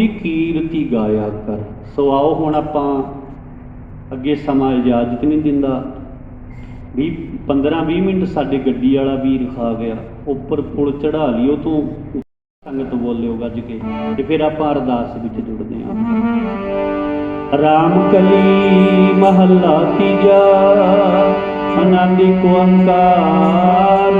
ਵੀ ਕੀਰਤੀ ਗਾਇਆ ਕਰ? ਸੋ ਆਓ ਹੁਣ ਆਪਾਂ ਅੱਗੇ ਸਮਾਂ ਇਜਾਜ਼ਤ ਨਹੀਂ ਦਿੰਦਾ। ਵੀ 15 20 ਮਿੰਟ ਸਾਡੇ ਗੱਡੀ ਵਾਲਾ ਵੀਰ ਖਾ ਗਿਆ, ਉੱਪਰ ਪੁਲ ਚੜਾ ਲਿਓ ਤੂੰ ਸੰਗਤ ਬੋਲਿਓ ਗੱਜ ਕੇ, ਤੇ ਫਿਰ ਆਪਾਂ ਅਰਦਾਸ ਵਿੱਚ ਜੁੜਦੇ ਹਾਂ। ਰਾਮ ਕਲੀ ਮਹੱਲਾ ਤੀਜਾ, ਆਨੰਦ ਏਕ ਓੰਕਾਰ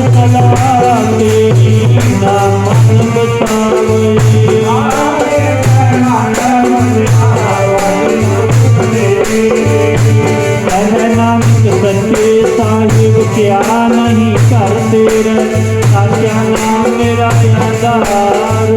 ਕਲਾ ਤੇਰੀ ਨਾ ਮਨ ਮਤਾਵੇ ਆਵੇ ਕਲਾ ਮਨ ਆਵੇ ਇਹ ਨਾਮ ਸੱਚੇ ਸਾਹਿਬ ਕਿਆ ਨਹੀਂ ਕਰਦੇ ਰ ਸਾਚਾ ਨਾਮ ਮੇਰਾ ਆਧਾਰ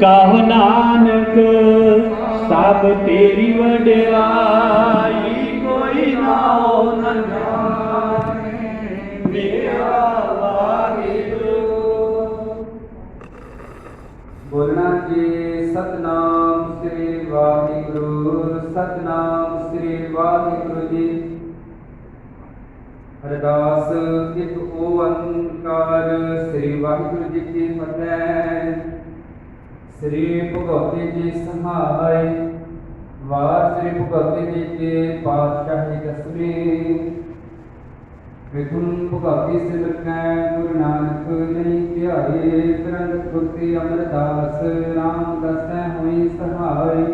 ਕਹ ਨਾਨਕ, ਸਭ ਤੇਰੀ ਵਡਿਆਈ ਕੋਈ ਨਾਉ ਨਾ ਜਾਣੇ ਮੇਰਾ ਵਾਹਿਗੁਰੂ। ਬੋਲਣਾ ਜੀ, ਸਤਨਾਮ ਸ੍ਰੀ ਵਾਹਿਗੁਰੂ, ਸਤਨਾਮ ਸ੍ਰੀ ਵਾਹਿਗੁਰੂ ਜੀ। ਹਰਦਾਸ ਇੱਕ ਓੰਕਾਰ, ਸ੍ਰੀ ਵਾਹਿਗੁਰੂ ਜੀ ਕੀ ਫਤਿਹ। ਸ੍ਰੀ ਭਗਵਤੀ ਜੀ ਸਹਾਇ ਵਾਰ ਸ੍ਰੀ ਭਗਵਤੀ ਜੀ ਕੇ ਪਾਤਸ਼ਾਹੀ ਦਸਵੀਂ। ਵਿਖੁਨ ਭਗਵਤੀ ਸਿਮਰਕੈ ਗੁਰੂ ਨਾਨਕ ਨਹੀਂ ਧਿਆਏ, ਤਰੰਗ ਗੁਰਤੀ ਅਮਰਦਾਸ, ਰਾਮ ਦਸੈ ਹੋਈ ਸਹਾਈ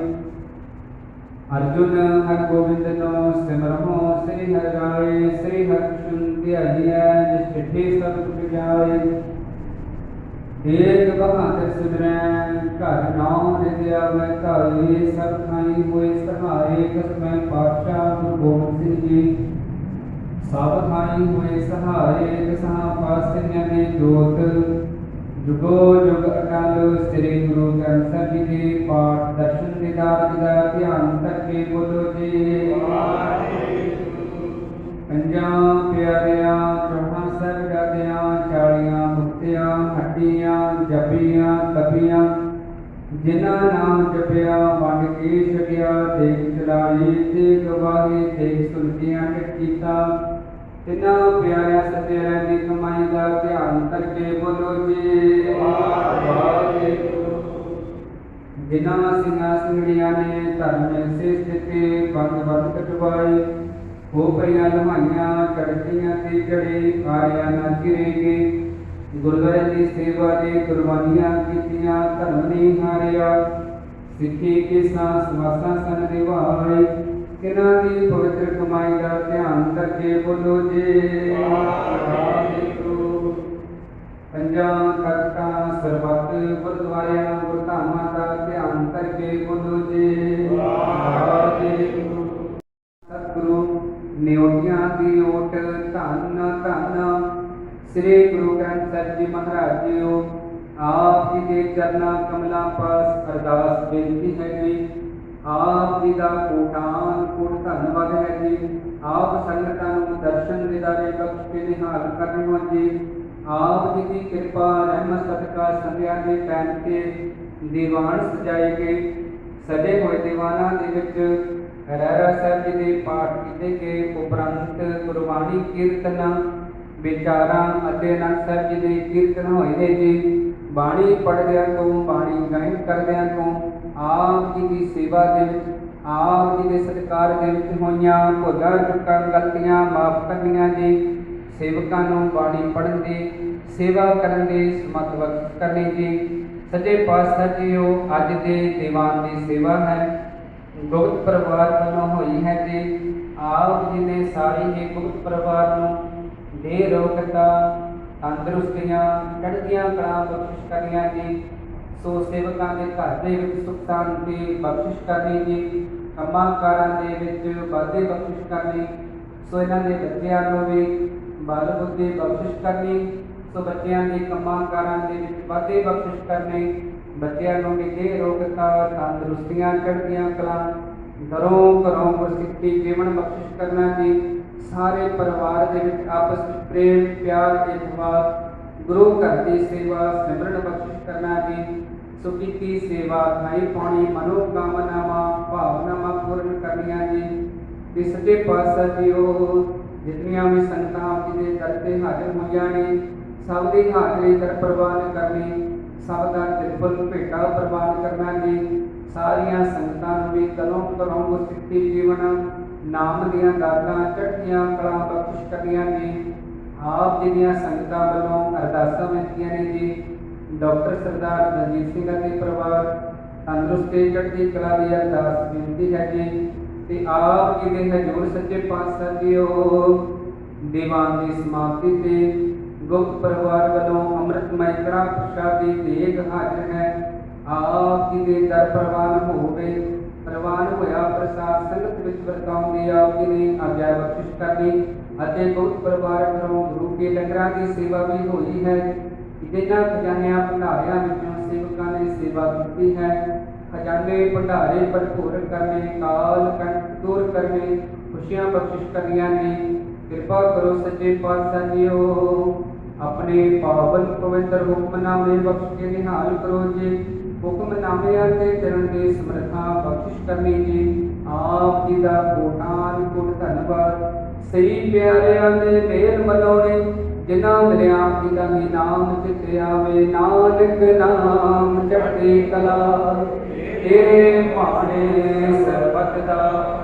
ਅਰਜੁਨ ਹਰ ਗੋਬਿੰਦ ਨੋ ਸਿਮਰਹੁ ਸ੍ਰੀ ਹਰਿ ਰਾਏ, ਸ੍ਰੀ ਹਰਿ ਕ੍ਰਿਸ਼ਨ ਧਿਆਈਐ ਜਿਸ ਚਿੱਠੀ ਸਭ ਟੁਟ ਜਾਏ। ਏਕ ਬਹਾਦਰ ਸਿਮਰੈ ਘਰ ਨਾਮ ਨਿਦਿਆ ਮੈਂ ਧਾਰੀ ਸਭ ਥਾਈ ਹੋਏ ਸਹਾਏ ਕਸਮੈ ਪਾਤਸ਼ਾਹ ਗੁਰੂ ਗੋਬਿੰਦ ਸਿੰਘ ਜੀ। ਸਭ ਥਾਈ ਹੋਏ ਸਹਾਏ ਕਸਾ ਪਾਸਿਆਂ ਦੀ ਜੋਤ। ਜੁਗੋ ਜੁਗ ਅਕਾਲ ਸ੍ਰੀ ਗੁਰੂ ਗ੍ਰੰਥ ਸਾਹਿਬ ਜੀ ਦੇ ਪਾਠ ਦਰਸ਼ਨ ਦੀਦਾਰ ਦਾ ਧਿਆਨ ਕਰਕੇ ਬੋਲੋ ਜੀ। ਪੰਜਾਂ ਪਿਆਰਿਆਂ ਚਾਲੀਆਂ ਮੁਕਤਿਆਂ ਹੱਡੀਆਂ ਜਪੀਆਂ, ਤਪੀਆਂ, ਜਿਨ੍ਹਾਂ ਨਾਮ ਜਪਿਆ, ਵੰਡ ਕੇ ਛਕਿਆ, ਦੇਖ ਚਲਾਈ ਤੇ ਗਵਾਹੀ ਦੇਖ ਸੁਣਤੀਆਂ ਕੀਤਾ। ਤਿੰਨਾਂ ਪਿਆਰਿਆਂ ਸਤਿਆਂ ਦੀ ਕਮਾਈ ਦਾ ਧਿਆਨ ਕਰਕੇ ਬੋਲੋ ਜੀ। ਵਾਹਿਗੁਰੂ ਜਿਨ੍ਹਾਂ ਸਿੰਘਾਂ ਸਿੰਘੜੀਆਂ ਨੇ ਧਰਮ ਸੇ ਸਥਿਤੇ ਬੰਦ ਬੰਦ ਕਟਵਾਈ ਹੋ ਪਈਆਂ ਲਹਾਈਆਂ ਚੜ੍ਹਦੀਆਂ ਤੇ ਚੜੇ, ਆਰਿਆ ਨਾ ਚਿਰੇਗੇ ਗੁਰਦੁਆਰੇ ਦੀ ਸੇਵਾ ਦੇ ਕੁਰਬਾਨੀਆਂ ਕੀਤੀਆਂ, ਧਰਮ ਨਹੀਂ ਹਾਰਿਆ। ਸਿੱਖੀ ਕਿਸਾਂ, ਸਵਾਸਾਂ ਸਨ ਨਿਭਾਏ। ਕਿਨਾਂ ਦੀ ਪਵਿੱਤਰ ਕਮਾਈ ਦਾ ਧਿਆਨ ਕਰਕੇ ਬੋਲੋ ਜੀ। ਪੰਜਾਂ ਤਖਤਾਂ, ਸਰਬੱਤ, ਗੁਰਦੁਆਰਿਆਂ, ਗੁਰਧਾਮਾਂ ਦਾ ਧਿਆਨ ਕਰਕੇ ਬੋਲੋ ਜੀ। ਸਤਿਗੁਰੂ ਨਿਉਟੀਆਂ ਦੀ ਓਟ ਧੰਨ ਧੰਨ ਸ੍ਰੀ ਗੁਰੂ ਗ੍ਰੰਥ ਸਾਹਿਬ ਜੀ ਮਹਾਰਾਜ ਜੀਓ ਆਪ ਜੀ ਦੇ ਚਰਨਾਂ ਕਮਲਾਂ ਪਾਸ ਅਰਦਾਸ ਬੇਨਤੀ ਹੈ ਜੀ ਆਪ ਜੀ ਦਾ ਕੋਟਾਨ ਕੋਟ ਧੰਨਵਾਦ ਹੈ ਜੀ ਆਪ ਸੰਗਤਾਂ ਨੂੰ ਦਰਸ਼ਨ ਦਿਦਾਰੇ ਬਖਸ਼ ਕੇ ਨਿਹਾਲ ਕਰਦੇ ਹੋ ਜੀ ਆਪ ਜੀ ਦੀ ਕਿਰਪਾ ਰਹਿਮਤ ਸਦਕਾ ਸੰਧਿਆ ਦੇ ਟਾਈਮ ਤੇ ਦੀਵਾਨ ਸਜਾਏ ਗਏ ਸਜੇ ਹੋਏ ਦੀਵਾਨਾਂ ਦੇ ਵਿੱਚ ਰਹਿਰਾ ਸਾਹਿਬ ਜੀ ਦੇ ਪਾਠ ਕੀਤੇ ਗਏ ਉਪਰੰਤ ਗੁਰਬਾਣੀ ਕੀਰਤਨ ਵਿਚਾਰਾਂ ਅਤੇ ਅਨੰਦ ਸਾਹਿਬ ਜੀ ਦੇ ਕੀਰਤਨ ਹੋਏ ਨੇ ਜੀ। ਬਾਣੀ ਪੜ੍ਹਦਿਆਂ ਤੋਂ, ਬਾਣੀ ਗਾਇਨ ਕਰਦਿਆਂ ਤੋਂ ਆਪ ਜੀ ਦੀ ਸੇਵਾ ਦੇ ਵਿੱਚ, ਆਪ ਜੀ ਦੇ ਸਤਿਕਾਰ ਦੇ ਵਿੱਚ ਹੋਈਆਂ ਭੁੱਲਾਂ, ਚੁੱਕਾਂ, ਗਲਤੀਆਂ ਮਾਫ ਕਰਨੀਆਂ ਜੀ। ਸੇਵਕਾਂ ਨੂੰ ਬਾਣੀ ਪੜ੍ਹਨ ਦੀ, ਸੇਵਾ ਕਰਨ ਦੀ ਸਮਤ ਬਖਸ਼ ਕਰਨੀ ਜੀ। ਸੱਜੇ ਪਾਤਸ਼ਾਹ ਜੀਓ, ਅੱਜ ਦੇ ਦੀਵਾਨ ਦੀ ਸੇਵਾ ਹੈ। ਗੁਪਤ ਪਰਿਵਾਰ ਵੱਲੋਂ ਹੋਈ ਹੈ ਜੀ। ਆਪ ਜੀ ਨੇ ਸਾਰੀ ਹੀ ਗੁਪਤ ਪਰਿਵਾਰ ਨੂੰ ਦੇ ਰੋਗਤਾ ਤੰਦਰੁਸਤੀਆਂ, ਚੜ੍ਹਦੀਆਂ ਕਲਾ ਬਖਸ਼ਿਸ਼ ਕਰਨੀਆਂ ਜੀ ਸੋ ਸੇਵਕਾਂ ਦੇ ਘਰ ਦੇ ਵਿੱਚ ਸੁਖ ਸ਼ਾਂਤੀ ਬਖਸ਼ਿਸ਼ ਕਰਨੀ ਜੀ। ਕੰਮਾਂ ਕਾਰਾਂ ਦੇ ਵਿੱਚ ਵਾਧੇ ਬਖਸ਼ਿਸ਼ ਕਰਨੀ। ਸੋ ਇਹਨਾਂ ਦੇ ਬੱਚਿਆਂ ਨੂੰ ਵੀ ਬਾਲ ਬੁੱਧੀ ਬਖਸ਼ਿਸ਼ ਕਰਨੀ। ਸੋ ਬੱਚਿਆਂ ਦੇ ਕੰਮਾਂ ਕਾਰਾਂ ਦੇ ਵਿੱਚ ਵਾਧੇ ਬਖਸ਼ਿਸ਼ ਕਰਨੀ। ਬੱਚਿਆਂ ਨੂੰ ਵੀ ਨਿਗੇ ਰੋਗਤਾ ਤੰਦਰੁਸਤੀਆਂ, ਚੜ੍ਹਦੀਆਂ ਕਲਾ। ਘਰੋਂ ਘਰੋਂ ਗੁਰਸਿੱਖੀ ਜੀਵਨ ਬਖਸ਼ਿਸ਼ ਕਰਨਾ ਜੀ। ਸਾਰੇ ਪਰਿਵਾਰ ਦੇ ਵਿੱਚ ਆਪਸ ਵਿੱਚ ਪ੍ਰੇਮ, ਪਿਆਰ ਇਤਵਾਰ ਗੁਰੂ ਘਰ ਦੀ ਸੇਵਾ, ਸਿਮਰਨ ਬਖਸ਼ਿਸ਼ ਕਰਨਾ ਜੀ। ਸੋ ਸੇਵਾ ਥਾਈ ਪਾਉਣੀ ਮਨੋ ਕਾਮਨਾਵਾਂ ਭਾਵਨਾਵਾਂ ਪੂਰਨ ਕਰਨੀਆਂ ਜੀ। ਤੇ ਸੱਚੇ ਪਾਤਸ਼ਾਹ ਜੀ ਉਹ ਜਿਤਨੀਆਂ ਵੀ ਸੰਗਤਾਂ ਆਪ ਜੀ ਦੇ ਦਰ ਤੇ ਹਾਜ਼ਰ ਹੋਈਆਂ ਨੇ, ਸਭ ਦੀ ਹਾਜ਼ਰੀ ਦਰ ਪ੍ਰਵਾਨ ਕਰਨੀ, ਸਭ ਦਾ ਤਿਰਪਲ ਭੇਟਾ ਪ੍ਰਵਾਨ ਕਰਨਾ ਜੀ। ਸਾਰੀਆਂ ਸੰਗਤਾਂ ਨੂੰ ਵੀ ਤਨੋਂ ਕਰੋਂ ਸਿੱਖੀ ਜੀਵਨ ਨਾਮ ਦੀਆਂ ਦਾਤਾਂ, ਚੜ੍ਹਦੀਆਂ ਕਲਾਂ ਬਖਸ਼ ਕਰਨੀਆਂ ਜੀ ਆਪ ਜੀ ਦੀਆਂ ਸੰਗਤਾਂ ਵੱਲੋਂ ਅਰਦਾਸਾਂ ਬੇਨਤੀਆਂ ਨੇ ਜੀ। ਡਾਕਟਰ ਸਰਦਾਰ ਦਲਜੀਤ ਸਿੰਘ ਅਤੇ ਪਰਿਵਾਰ ਤੰਦਰੁਸਤੀ ਚੜ੍ਹਦੀ ਕਲਾ ਦੀ ਅਰਦਾਸ ਬੇਨਤੀ ਹੈ ਜੀ। ਤੇ ਆਪ ਜੀ ਦੇ ਹਜ਼ੂਰ ਸੱਚੇ ਪਾਤਸ਼ਾਹ ਜੀਓ ਦੀਵਾਨ ਦੀ ਸਮਾਪਤੀ ਤੇ ਗੁਪਤ ਪਰਿਵਾਰ ਵੱਲੋਂ ਅੰਮ੍ਰਿਤਮਈ ਕੜਾ ਪ੍ਰਸ਼ਾਦ ਦੇਗ ਹਾਜ਼ਰ ਹੈ। ਆਪ ਜੀ ਦੇ ਦਰ ਪ੍ਰਵਾਨ ਹੋਵੇ ਪ੍ਰਵਾਨ ਹੋਇਆ ਪ੍ਰਸਾਦ ਸੰਗਤ ਵਿੱਚ ਵਰਤਾਉਣ ਦੀ ਆਪ ਜੀ ਨੇ ਆਗਿਆ ਬਖਸ਼ਿਸ਼ ਕਰਨੀ ਅਤੇ ਗੁਪਤ ਪਰਿਵਾਰ ਵੱਲੋਂ ਗੁਰੂ ਕੇ ਲੰਗਰਾਂ ਦੀ ਸੇਵਾ ਵੀ ਹੋਈ ਹੈ। ਜਿਨ੍ਹਾਂ ਖਜ਼ਾਨਿਆਂ ਭੰਡਾਰਿਆਂ ਵਿੱਚੋਂ ਸੇਵਕਾਂ ਨੇ ਸੇਵਾ ਕੀਤੀ ਹੈ। ਖਜ਼ਾਨੇ ਭੰਡਾਰੇ ਭਰਪੂਰ ਕਰਨੇ, ਕਾਲ ਕੰਟ ਦੂਰ ਕਰਨੇ, ਖੁਸ਼ੀਆਂ ਬਖਸ਼ਿਸ਼ ਕਰਨੀਆਂ ਨੇ। ਕਿਰਪਾ ਕਰੋ ਸੱਚੇ ਪਾਤਸ਼ਾਹ ਜੀਓ। ਆਪਣੇ ਪਾਵਨ ਪਵਿੱਤਰ ਹੁਕਮਨਾਮੇ ਬਖਸ਼ ਕੇ ਨਿਹਾਲ ਕਰੋ ਜੀ। ਹੁਕਮਨਾਮਿਆਂ ਤੇ ਚੱਲਣ ਦੀ ਸਮਰੱਥਾ ਬਖਸ਼ਿਸ਼ ਕਰਨੀ ਜੀ। ਆਪ ਜੀ ਦਾ ਕੋਟਾਨ ਕੋਟ ਧੰਨਵਾਦ। ਸਹੀ ਪਿਆਰਿਆਂ ਦੇ ਮੇਲ ਮਲਾਉਣੇ ਜਿਨ੍ਹਾਂ ਮਿਲਿਆ ਆਪ ਜੀ ਦਾ ਨਾਮ ਚਿੱਤੇ ਆਵੇ, ਨਾਨਕ ਨਾਮ ਚੜ੍ਹਦੀ ਕਲਾ। ਤੇਰੇ ਭਾਣੇ ਸਰਬਤ ਦਾ